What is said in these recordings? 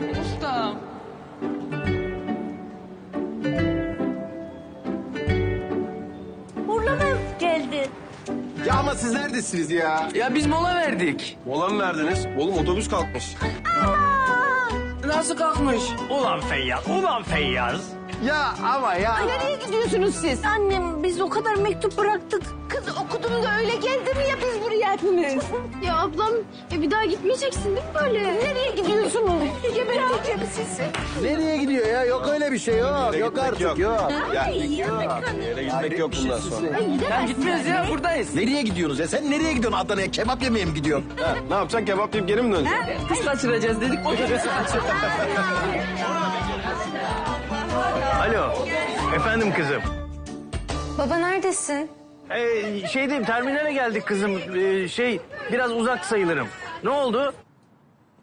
Ustam. Urla'dan geldi. Ya ama siz neredesiniz ya? Ya biz mola verdik. Mola mı verdiniz? Oğlum otobüs kalkmış. Nasıl kalkmış? Ulan Feyyaz, ulan Feyyaz. Ya ama ya. Ay, nereye gidiyorsunuz siz? Annem biz o kadar mektup bıraktık. Kız okudum da öyle geldi mi ya biz buraya hepimiz. ya ablam e, bir daha gitmeyeceksin değil mi böyle? Nereye gidiyorsunuz? Geberteceğim sizi. Nereye gidiyor ya? Yok öyle bir şey yok. Yok artık yok. yok. Ya Yemek yere gitmek yok bundan sonra. Ya gitmiyoruz ya buradayız. Nereye gidiyorsunuz ya? Sen nereye gidiyorsun Adana'ya? Kebap yemeye mi gidiyorsun? Ha, ne yapacaksın kebap yiyip geri mi döneceksin? Kız kaçıracağız dedik kaçırdık. Alo, efendim kızım. Baba neredesin? Ee, şey diyeyim, terminale geldik kızım. Ee, şey, biraz uzak sayılırım. Ne oldu?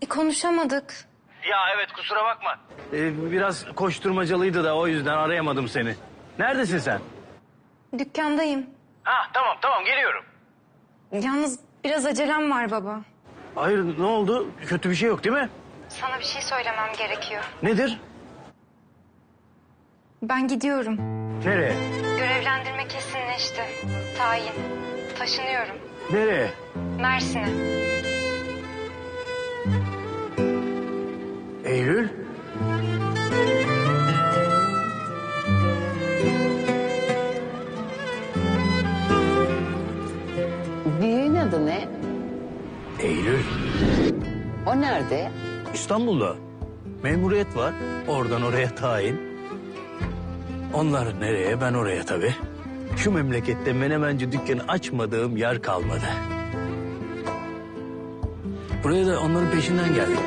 E, konuşamadık. Ya evet, kusura bakma. Ee, biraz koşturmacalıydı da o yüzden arayamadım seni. Neredesin sen? Dükkandayım. Ha, tamam tamam geliyorum. Yalnız biraz acelem var baba. Hayır, ne oldu? Kötü bir şey yok değil mi? Sana bir şey söylemem gerekiyor. Nedir? Ben gidiyorum. Nereye? Görevlendirme kesinleşti. Tayin. Taşınıyorum. Nereye? Mersin'e. büyüğün adı ne? Eylül. O nerede? İstanbul'da. Memuriyet var. Oradan oraya tayin. Onlar nereye ben oraya tabii. Şu memlekette menemenci dükkanı açmadığım yer kalmadı. Buraya da onların peşinden geldim.